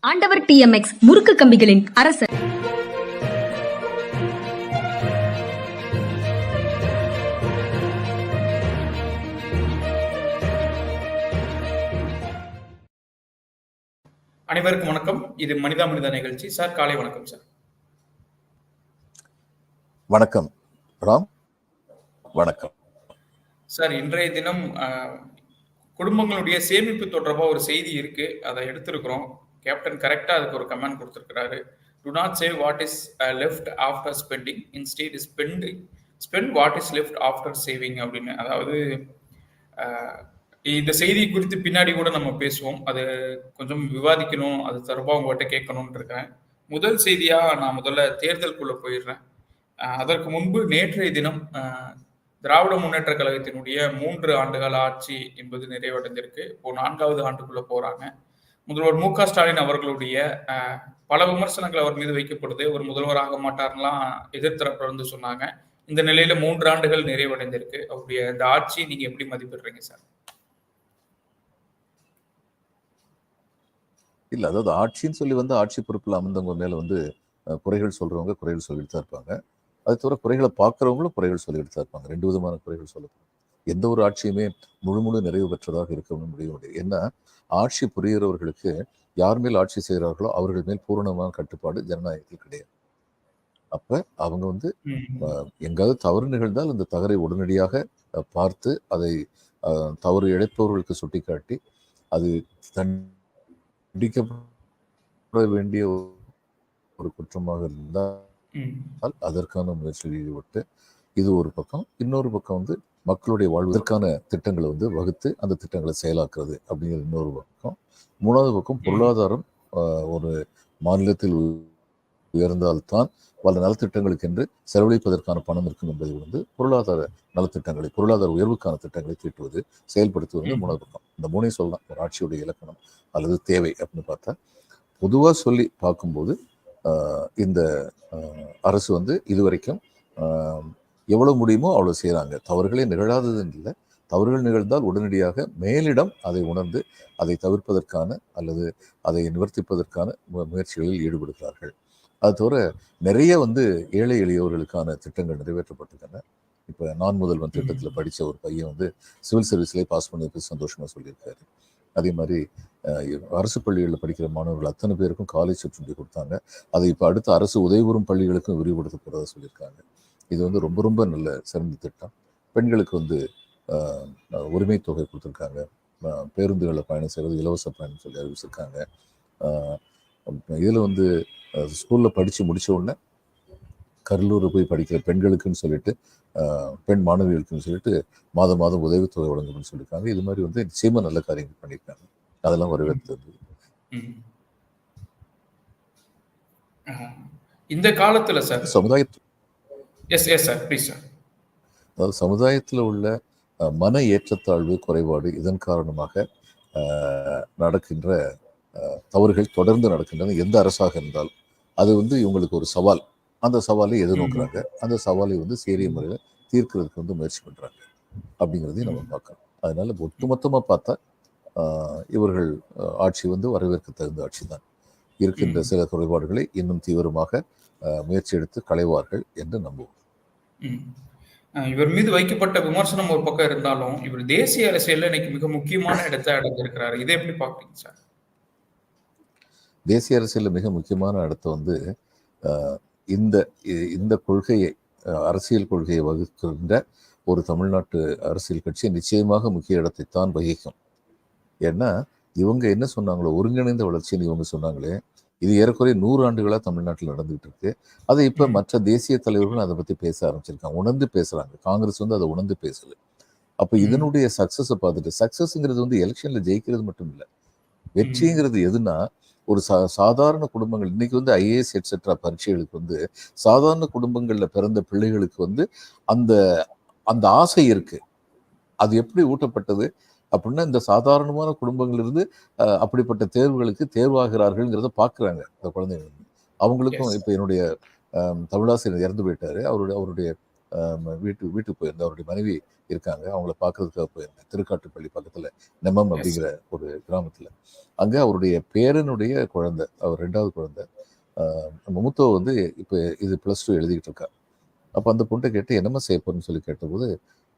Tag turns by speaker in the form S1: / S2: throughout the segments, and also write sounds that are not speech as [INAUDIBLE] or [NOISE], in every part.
S1: ஆண்டவர் டிஎம்எக்ஸ் முறுக்கு கம்பிகளின் அரசர்.
S2: அனைவருக்கும் வணக்கம். இது மனிதா மனிதா நிகழ்ச்சி. சார் காலை வணக்கம் சார்.
S3: வணக்கம். ராம் வணக்கம்.
S2: சார் இன்றைய தினம் குடும்பங்களுடைய சேமிப்பு தொடர்பாக ஒரு செய்தி இருக்கு. அதை எடுத்திருக்கிறோம். கேப்டன் கரெக்டாக அதுக்கு ஒரு கமெண்ட் கொடுத்துருக்கிறாரு. Do not save what is left after spending instead spend spend what is left after saving அப்படின்னு. அதாவது uh, இந்த செய்தி குறித்து பின்னாடி கூட நம்ம பேசுவோம். அது கொஞ்சம் விவாதிக்கணும். அது தொடர்பாக உங்கள்கிட்ட கேட்கணும்னு இருக்கேன் முதல் செய்தியாக நான் முதல்ல தேர்தலுக்குள்ளே போயிடுறேன். அதற்கு முன்பு நேற்றைய தினம் திராவிட முன்னேற்ற கழகத்தினுடைய மூன்று ஆண்டுகால ஆட்சி என்பது நிறைவடைந்திருக்கு. இப்போ நான்காவது ஆண்டுக்குள்ளே போகிறாங்க முதல்வர் மு க. ஸ்டாலின் அவர்களுடைய பல விமர்சனங்கள் அவர் மீது வைக்கப்படுது. ஒரு முதல்வராக மாட்டார்லாம் எதிர்த்தரப்புல சொன்னாங்க. இந்த நிலையில மூன்று ஆண்டுகள் நிறைவடைந்திருக்கு. அவருடைய இந்த ஆட்சி நீங்க எப்படி மதிப்பிடுறீங்க சார்?
S3: இல்ல அதாவது ஆட்சின்னு சொல்லி வந்து ஆட்சி பொறுப்பில் அமர்ந்தவங்க மேல வந்து குறைகள் சொல்றவங்க குறைகள் சொல்லிட்டு தான் இருப்பாங்க. அது தவிர குறைகளை பார்க்குறவங்களும் குறைகள் சொல்லிட்டு தான் இருப்பாங்க. ரெண்டு விதமான குறைகள் சொல்லப்படும். எந்த ஒரு ஆட்சியுமே முழு முழு நிறைவு பெற்றதாக இருக்கணும்னு முடிய முடியாது ஏன்னா ஆட்சி புரிகிறவர்களுக்கு யார் மேல் ஆட்சி செய்கிறார்களோ அவர்கள் மேல் பூரணமான கட்டுப்பாடு ஜனநாயகத்தில் கிடையாது அப்ப அவங்க வந்து. எங்காவது தவறு நிகழ்ந்தால் அந்த தவறை உடனடியாக பார்த்து அதை தவறு இழைப்பவர்களுக்கு சுட்டிக்காட்டி அது தண்டிக்கப்பட வேண்டிய ஒரு குற்றமாக இருந்தால். அதற்கான முயற்சியில் ஈடுபட்டு இது ஒரு பக்கம் இன்னொரு பக்கம் வந்து மக்களுடைய வாழ்வதற்கான திட்டங்களை வந்து வகுத்து அந்த திட்டங்களை செயலாக்குறது அப்படிங்கிற இன்னொரு பக்கம். மூணாவது பக்கம் பொருளாதாரம் ஒரு மாநிலத்தில் உயர்ந்தால்தான் பல நலத்திட்டங்களுக்கு என்று செலவழிப்பதற்கான பணம் இருக்கும் என்பதை வந்து பொருளாதார நலத்திட்டங்களை பொருளாதார உயர்வுக்கான திட்டங்களை தீட்டுவது செயல்படுத்துவது. மூணாவது பக்கம். இந்த மூணையும் சொல்லலாம். ஒரு ஆட்சியுடைய இலக்கணம் அல்லது தேவை அப்படின்னு பார்த்தா பொதுவாக சொல்லி பார்க்கும்போது இந்த அரசு வந்து இதுவரைக்கும் எவ்வளோ எவ்வளவு முடியுமோ அவ்வளவு செய்கிறாங்க தவறுகளே நிகழாததுன்னு இல்லை. தவறுகள் நிகழ்ந்தால் உடனடியாக மேலிடம் அதை உணர்ந்து அதை தவிர்ப்பதற்கான அல்லது அதை நிவர்த்திப்பதற்கான மு- முயற்சிகளில் ஈடுபடுகிறார்கள். அது தவிர நிறைய வந்து ஏழை எளியவர்களுக்கான திட்டங்கள் நிறைவேற்றப்பட்டிருக்கின்றன. இப்போ நான் முதல்வன் திட்டத்தில் படித்த ஒரு பையன் வந்து சிவில் சர்வீஸ்லேயே பாஸ் பண்ணதுக்கு சந்தோஷமாக சொல்லியிருக்காரு. அதே மாதிரி அரசு பள்ளிகளில் படிக்கிற மாணவர்கள் அத்தனை பேருக்கும் காலேஜ் சிற்றுண்டி கொடுத்தாங்க. அதை இப்போ அடுத்த அரசு உதவிபுறும் பள்ளிகளுக்கும் விரிவுபடுத்த போகிறதா சொல்லியிருக்காங்க. இது வந்து ரொம்ப ரொம்ப நல்ல சிறந்த திட்டம். பெண்களுக்கு வந்து உரிமை தொகை கொடுத்துருக்காங்க. பேருந்துகளில் பயணம் செய்கிறது இலவச பயணம் சொல்லி அறிவிச்சிருக்காங்க. இதில் வந்து ஸ்கூலில் படித்து முடிச்ச உடனே கடலூர் போய் படிக்கிற பெண்களுக்குன்னு சொல்லிட்டு பெண் மாணவிகளுக்குன்னு சொல்லிட்டு மாதம் மாதம் உதவித்தொகை வழங்கணும்னு சொல்லியிருக்காங்க இது மாதிரி வந்து நிச்சயமாக நல்ல காரியங்கள் பண்ணியிருக்காங்க. அதெல்லாம்.
S2: அஹ், இந்த காலத்துல sir
S3: சமுதாயத்து
S2: yes yes sir please sir
S3: அதாவது சமுதாயத்தில் உள்ள மன ஏற்றத்தாழ்வு குறைபாடு இதன் காரணமாக நடக்கின்ற தவறுகள் தொடர்ந்து நடக்கின்றன. எந்த அரசாக இருந்தாலும் அது வந்து இவங்களுக்கு ஒரு சவால். அந்த சவாலை எதிர்நோக்குறாங்க. அந்த சவாலை வந்து சீரிய முறையில் தீர்க்கிறதுக்கு வந்து முயற்சி பண்றாங்க. அப்படிங்கிறதையும் நம்ம பார்க்கணும். அதனால ஒட்டுமொத்தமாக பார்த்தா இவர்கள் ஆட்சி வந்து வரவேற்க தகுந்த ஆட்சி தான் இருக்கின்ற. சில குறைபாடுகளை இன்னும் தீவிரமாக முயற்சி எடுத்து களைவார்கள் என்று நம்புவோம்.
S2: இவர் மீது வைக்கப்பட்ட விமர்சனம் ஒரு பக்கம் இருந்தாலும் இவர் தேசிய அரசியல்ல இன்னைக்கு மிக முக்கியமான இடத்தை அடைஞ்சிருக்கிறாரு இதை எப்படி பாக்குறீங்க சார்?
S3: தேசிய அரசியலில் மிக முக்கியமான இடத்த வந்து இந்த இந்த கொள்கையை அரசியல் கொள்கையை வகுக்கின்ற ஒரு தமிழ்நாட்டு அரசியல் கட்சி நிச்சயமாக முக்கிய இடத்தை தான் வகிக்கும். ஏன்னா இவங்க என்ன சொன்னாங்களோ ஒருங்கிணைந்த வளர்ச்சின்னு இவங்க சொன்னாங்களே இது ஏறக்குறைய நூறு ஆண்டுகளா தமிழ்நாட்டில் நடந்துகிட்டு இருக்கு. அதை இப்ப. மற்ற தேசிய தலைவர்கள் அதை பத்தி பேச ஆரம்பிச்சிருக்காங்க. உணர்ந்து பேசுறாங்க. காங்கிரஸ் வந்து அதை உணர்ந்து பேசல. அப்ப. இதனுடைய சக்சஸை பார்த்துட்டு சக்சஸ்ங்கிறது வந்து எலெக்ஷன்ல ஜெயிக்கிறது மட்டும் இல்லை. வெற்றிங்கிறது எதுனா ஒரு சா சாதாரண குடும்பங்கள் இன்னைக்கு வந்து ஐஏஎஸ் எட்ஸெட்ரா பரீட்சைகளுக்கு வந்து சாதாரண குடும்பங்கள்ல பிறந்த பிள்ளைகளுக்கு வந்து அந்த அந்த ஆசை இருக்கு. அது எப்படி ஊட்டப்பட்டது? அப்படின்னா இந்த சாதாரணமான குடும்பங்களிலிருந்து அப்படிப்பட்ட தேர்வுகளுக்கு தேர்வாகிறார்கள்ங்கிறத பார்க்குறாங்க இந்த குழந்தைங்க. அவங்களுக்கும். இப்போ என்னுடைய தமிழாசிரியர் இறந்து போயிட்டாரு. அவருடைய அவருடைய வீட்டு வீட்டுக்கு போயிருந்தேன் அவருடைய மனைவி இருக்காங்க. அவங்கள பார்க்கறதுக்காக போயிருந்தேன். திருக்காட்டுப்பள்ளி பக்கத்தில் நெம்மம் அப்படிங்கிற ஒரு கிராமத்தில். அங்கே அவருடைய பேரனுடைய குழந்தை அவர் ரெண்டாவது குழந்தை. நம்ம மூத்தவ வந்து இப்போ இது ப்ளஸ் டூ எழுதிக்கிட்டு இருக்கா. அப்போ அந்த பொண்ணை கேட்டு என்னம்மா செய்ய போறேன்னு சொல்லி கேட்டபோது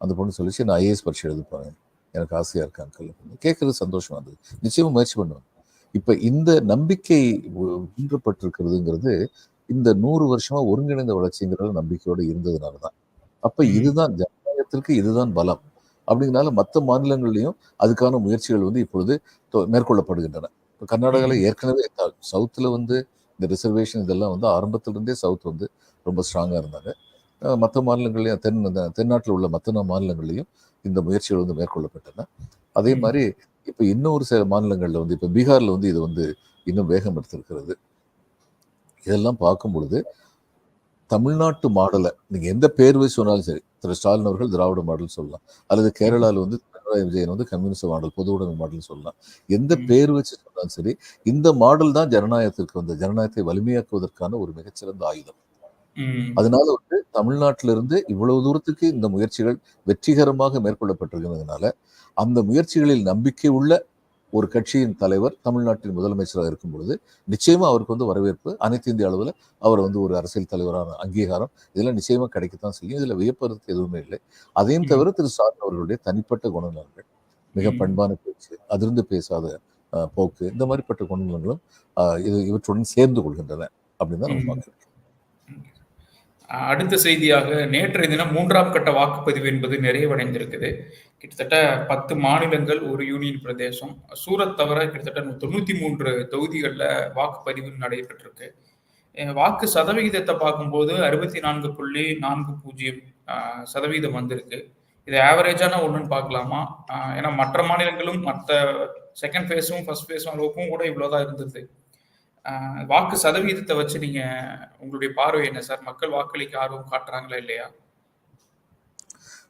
S3: அந்த பொண்ணு சொல்லிச்சு நான் ஐஏஎஸ் பரீட்சை எழுத போறேன். எனக்கு ஆசையாக இருக்கு அங்கிள் கேட்கறது சந்தோஷமா இருந்தது. நிச்சயமா முயற்சி பண்ணுவேன். இப்போ இந்த நம்பிக்கை ஒ- ஊன்றப்பட்டிருக்கிறதுங்கிறது இந்த நூறு வருஷமா ஒருங்கிணைந்த வளர்ச்சிங்கிற நம்பிக்கையோட இருந்ததுனால தான் அப்ப. இதுதான் ஜனநாயகத்திற்கு இதுதான் பலம். அப்படிங்கனால மற்ற மாநிலங்கள்லயும் அதுக்கான முயற்சிகள் வந்து இப்பொழுது மேற்கொள்ளப்படுகின்றன. இப்போ கர்நாடகாவில். ஏற்கனவே சவுத்தில் வந்து இந்த ரிசர்வேஷன் இதெல்லாம் வந்து ஆரம்பத்துல இருந்தே சவுத் வந்து ரொம்ப ஸ்ட்ராங்காக இருந்தாங்க. மற்ற மாநிலங்கள்லையும் தென் தென்னாட்டில் உள்ள மற்ற மாநிலங்கள்லையும் இந்த முயற்சிகள் வந்து மேற்கொள்ளப்பட்டன அதே. மாதிரி இப்போ இன்னொரு சில மாநிலங்களில் வந்து இப்போ பீகார்ல வந்து இது வந்து இன்னும் வேகம் எடுத்திருக்கிறது இதெல்லாம் பார்க்கும் பொழுது தமிழ்நாட்டு மாடலை நீங்க எந்த பேர் வச்சு சொன்னாலும் சரி திரு ஸ்டாலின் அவர்கள் திராவிட மாடல் சொல்லலாம் அல்லது கேரளாவில் வந்து பினராயி விஜயன் வந்து கம்யூனிஸ்ட் மாடல் பொது உடைமை மாடல் சொல்லலாம் எந்த. பேர் வச்சு சொன்னாலும் சரி இந்த மாடல் தான் ஜனநாயகத்திற்கு வந்து ஜனநாயகத்தை வலிமையாக்குவதற்கான ஒரு மிகச்சிறந்த ஆயுதம். அதனால வந்து தமிழ்நாட்டிலிருந்து இவ்வளவு தூரத்துக்கு இந்த முயற்சிகள் வெற்றிகரமாக மேற்கொள்ளப்பட்டிருக்கிறதுனால அந்த முயற்சிகளில் நம்பிக்கை உள்ள ஒரு கட்சியின் தலைவர் தமிழ்நாட்டின் முதலமைச்சராக இருக்கும் பொழுது நிச்சயமா அவருக்கு வந்து வரவேற்பு அனைத்து இந்திய அளவில் அவர் வந்து ஒரு அரசியல் தலைவரான அங்கீகாரம் இதெல்லாம் நிச்சயமா கிடைக்கத்தான் செய்யும் இதுல வியப்பதற்கு எதுவுமே இல்லை அதையும். தவிர திரு ஸ்டாலின் அவர்களுடைய தனிப்பட்ட குணநலங்கள் மிக. பண்பான பேச்சு அதிர்ந்து பேசாத போக்கு இந்த மாதிரிப்பட்ட குணநலங்களும் அஹ், இது இவற்றுடன் சேர்ந்து கொள்கின்றன அப்படின்னு தான் நம்ம. பார்க்கிறோம்
S2: அடுத்த செய்தியாக நேற்றைய தினம் மூன்றாம் கட்ட வாக்குப்பதிவு என்பது நிறைவடைந்திருக்குது. கிட்டத்தட்ட பத்து மாநிலங்கள் ஒரு யூனியன் பிரதேசம் சூரத் தவிர கிட்டத்தட்ட தொண்ணூத்தி மூன்று தொகுதிகளில் வாக்குப்பதிவு நடைபெற்றிருக்கு. வாக்கு சதவிகிதத்தை பார்க்கும்போது அறுபத்தி நான்கு புள்ளி நான்கு பூஜ்ஜியம் சதவீதம் வந்திருக்கு. இது ஆவரேஜான ஒன்றுன்னு பார்க்கலாமா? ஏன்னா மற்ற மாநிலங்களும் மற்ற செகண்ட் ஃபேஸும் ஃபர்ஸ்ட் ஃபேஸும் அளவுக்கும் கூட இவ்வளோதான் இருந்தது. வாக்கு சதவீதத்தை வச்சு நீங்க உங்களுடைய பார்வை என்ன சார்? மக்கள் வாக்களிக்க ஆர்வம் காட்டுறாங்களா இல்லையா?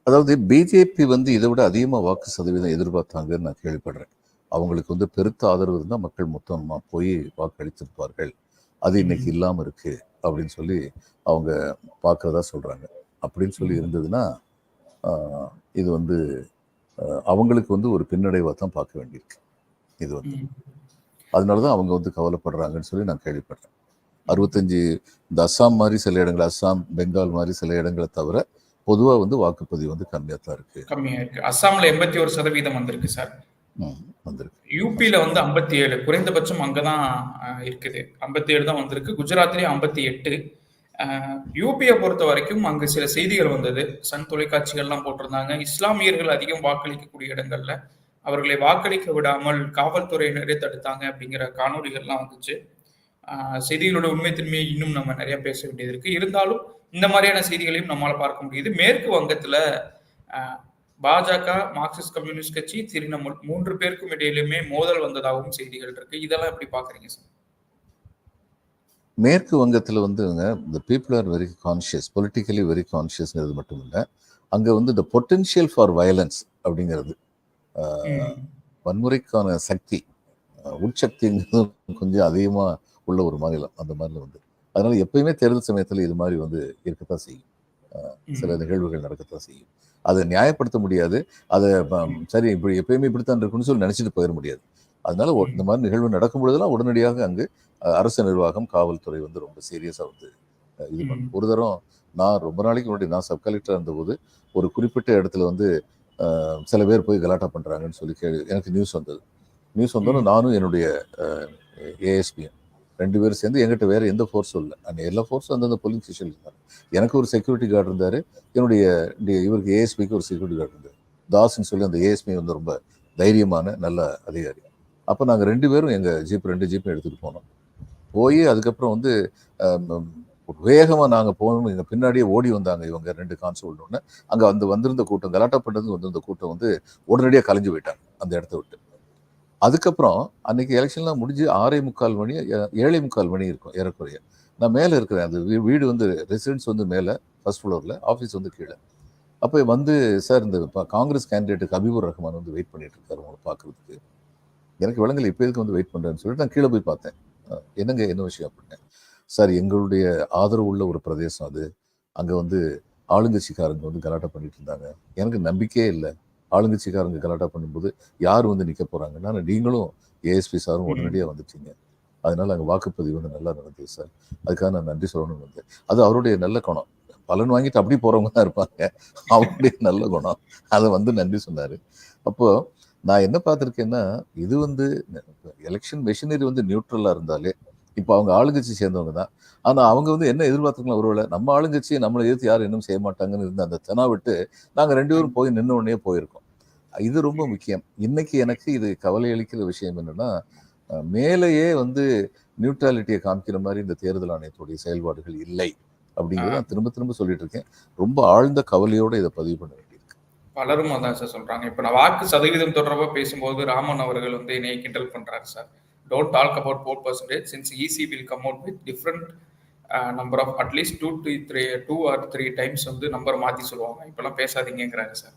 S3: அதாவது பிஜேபி வந்து இதை விட அதிகமாக வாக்கு சதவீதம் எதிர்பார்த்தாங்கன்னு நான் கேள்விப்படுறேன். அவங்களுக்கு வந்து பெருத்த ஆதரவு இருந்தால் மக்கள் மொத்தமாக போய் வாக்களித்திருப்பார்கள். அது இன்னைக்கு. இல்லாமல் இருக்கு அப்படின்னு சொல்லி அவங்க பார்க்கறதா சொல்றாங்க. அப்படின்னு சொல்லி. இருந்ததுன்னா இது வந்து அவங்களுக்கு வந்து ஒரு பின்னடைவாக தான் பார்க்க வேண்டியிருக்கு. இது வந்து. அதனால தான் அவங்க வந்து கவலைப்படுறாங்கன்னு சொல்லி நான் கேள்விப்படுறேன் அறுபத்தஞ்சு இந்த அஸ்ஸாம் மாதிரி சில இடங்கள் அஸ்ஸாம் பெங்கால் மாதிரி சில இடங்களை தவிர பொதுவாக வந்து வாக்குப்பதிவு வந்து கம்மியாக தான் இருக்கு.
S2: கம்மியா இருக்கு. அஸ்ஸாம்ல எண்பத்தி ஒரு சதவீதம் வந்திருக்கு சார்.
S3: வந்திருக்கு.
S2: யூபியில வந்து ஐம்பத்தி ஏழு குறைந்தபட்சம் அங்கதான் அஹ், இருக்குது. ஐம்பத்தி ஏழு தான் வந்திருக்கு. குஜராத்லயும் ஐம்பத்தி எட்டு யூபியை பொறுத்த வரைக்கும் அங்கு சில செய்திகள் வந்தது. சன் தொலைக்காட்சிகள்லாம் போட்டிருந்தாங்க. இஸ்லாமியர்கள் அதிகம் வாக்களிக்கக்கூடிய இடங்கள்ல அவர்களை வாக்களிக்க விடாமல் காவல்துறையினரே தடுத்தாங்க அப்படிங்கிற காணொளிகள்லாம் வந்துச்சு. செய்திகளோட உண்மை தன்மையை இன்னும் நம்ம நிறைய பேச வேண்டியது இருக்கு. இருந்தாலும் இந்த மாதிரியான செய்திகளையும் நம்மளால் பார்க்க முடியுது. மேற்கு வங்கத்துல பாஜக மார்க்சிஸ்ட் கம்யூனிஸ்ட் கட்சி திரிணாமுல் மூன்று பேருக்கும் இடையிலுமே மோதல் வந்ததாகவும் செய்திகள் இருக்கு. இதெல்லாம் எப்படி பாக்குறீங்க சார்?
S3: மேற்கு வங்கத்தில் வந்துங்க இந்த people are very conscious politically very கான்ஷியஸ்ங்கிறது மட்டும் இல்லை. அங்கே வந்து இந்த பொட்டென்ஷியல் ஃபார் வயலன்ஸ் அப்படிங்கிறது. வன்முறைக்கான சக்தி உட்சக்திங்கிறது கொஞ்சம் அதிகமாக உள்ள ஒரு மாநிலம் அந்த மாநிலம் வந்து. அதனால எப்பயுமே தேர்தல் சமயத்தில் இது மாதிரி வந்து இருக்கத்தான் செய்யும். சில நிகழ்வுகள் நடக்கத்தான் செய்யும். அதை நியாயப்படுத்த முடியாது. அதை சரி இப்படி எப்பயுமே இப்படித்தான் இருக்குன்னு சொல்லி நினைச்சிட்டு போயிட முடியாது. அதனால இந்த மாதிரி நிகழ்வு நடக்கும் பொழுதெல்லாம் உடனடியாக அங்கு அரசு நிர்வாகம் காவல்துறை வந்து ரொம்ப சீரியஸா வந்து இது பண்ணும். ஒரு தரம் நான் ரொம்ப நாளைக்கு முன்னாடி நான் சப் கலெக்டர் இருந்தபோது ஒரு குறிப்பிட்ட இடத்துல வந்து சில பேர் போய் கலாட்டா பண்றாங்கன்னு சொல்லி கேள்வி எனக்கு நியூஸ் வந்தது. நியூஸ் வந்தோன்னு நானும் என்னுடைய ஏஎஸ்பியும் ரெண்டு பேரும் சேர்ந்து எங்கிட்ட வேற எந்த ஃபோர்ஸும் இல்லை. அந்த எல்லா ஃபோர்ஸும் அந்தந்த போலீஸ் ஸ்டேஷன் இருந்தாங்க. எனக்கு ஒரு செக்யூரிட்டி கார்டு இருந்தாரு. என்னுடைய இவருக்கு ஏஎஸ்பிக்கு ஒரு செக்யூரிட்டி கார்டு இருந்தார். தாஸ்ன்னு சொல்லி அந்த ஏஎஸ்பி வந்து ரொம்ப தைரியமான நல்ல அதிகாரி. அப்போ நாங்கள் ரெண்டு பேரும் எங்கள் ஜீப் ரெண்டு ஜீப்பும் எடுத்துகிட்டு போனோம். போய் அதுக்கப்புறம் வந்து வேகமாக நாங்கள் போகணும்னு எங்கள் பின்னாடியே ஓடி வந்தாங்க இவங்க ரெண்டு கான்ஸ்டபிள் ஒன்று அங்கே வந்து வந்திருந்த கூட்டம் கலாட்டப்பட்டது வந்திருந்த கூட்டம் வந்து உடனடியாக கலைஞ்சு போயிட்டாங்க அந்த இடத்த விட்டு. அதுக்கப்புறம் அன்னைக்கு எலெக்ஷன்லாம் முடிஞ்சு ஆறே முக்கால் மணி ஏழை ஏழே முக்கால் மணி இருக்கும் ஏறக்குறைய. நான் மேலே இருக்கிறேன். அந்த வீ- வீடு வந்து ரெசிடென்ஸ் வந்து மேலே ஃபர்ஸ்ட் ஃப்ளோரில் ஆஃபீஸ் வந்து கீழே. அப்போ வந்து சார் இந்த காங்கிரஸ் கேண்டிடேட்டுக்கு ஹபீபுர் ரஹ்மான் வந்து வெயிட் பண்ணிட்டு இருக்காரு உங்களை பார்க்கறதுக்கு எனக்கு விலங்கல் இப்போ இதுக்கு வந்து வெயிட் பண்ணுறேன்னு சொல்லிட்டு நான் கீழே போய் பார்த்தேன். என்னங்க என்ன விஷயம் அப்படின்னேன் சார் எங்களுடைய ஆதரவு உள்ள ஒரு பிரதேசம் அது. அங்கே வந்து ஆளுங்கட்சிக்காரங்க வந்து கலாட்டா பண்ணிட்டு இருந்தாங்க. எனக்கு நம்பிக்கையே இல்லை. ஆளுங்கட்சிக்காரங்க கலாட்டா பண்ணும்போது யார் வந்து நிற்க போறாங்கன்னா நீங்களும் ஏஎஸ்பி சாரும் உடனடியாக வந்துட்டீங்க. அதனால அங்கே வாக்குப்பதிவு வந்து நல்லா நடந்தது சார். அதுக்காக நான் நன்றி சொல்லணும்னு வந்தேன். அது அவருடைய நல்ல குணம். பலன் வாங்கிட்டு அப்படி போறவங்க தான் இருப்பாங்க. அவருடைய நல்ல குணம். அதை வந்து நன்றி சொன்னாரு. அப்போ நான் என்ன பார்த்துருக்கேன்னா இது வந்து எலெக்ஷன் மெஷினரி வந்து நியூட்ரலா இருந்தாலே இப்போ அவங்க ஆளுங்கட்சி சேர்ந்தவங்க தான். ஆனால் அவங்க வந்து என்ன எதிர்பார்த்துக்கலாம் ஒருவேளை நம்ம ஆளுங்கட்சி நம்மளை எதிர்த்து யாரும் இன்னும் செய்ய மாட்டாங்கன்னு இருந்த அந்த தெனா விட்டு நாங்கள் ரெண்டு பேரும் போய் நின்று உடனே போயிருக்கோம். இது ரொம்ப முக்கியம். இன்னைக்கு எனக்கு இது கவலை அளிக்கிற விஷயம் என்னன்னா மேலேயே வந்து நியூட்ராலிட்டியை காமிக்கிற மாதிரி இந்த தேர்தல் ஆணையத்துடைய செயல்பாடுகள் இல்லை அப்படிங்கிறத நான் திரும்ப திரும்ப சொல்லிட்டு இருக்கேன். ரொம்ப ஆழ்ந்த கவலையோட இதை பதிவு பண்ண வேண்டியிருக்கு.
S2: பலரும் அதான் சார் சொல்றாங்க. இப்ப நான் வாக்கு சதவீதம் தொடர்பாக பேசும்போது ராமன் அவர்கள் வந்து என்னை கிண்டல் பண்றாரு sir. Don't talk about four percentage since EC will come out with different number of at least two to three two or three times வந்து நம்பர் மாத்தி சொல்லுவாங்க. இப்பெல்லாம் பேசாதீங்கிறாரு சார்.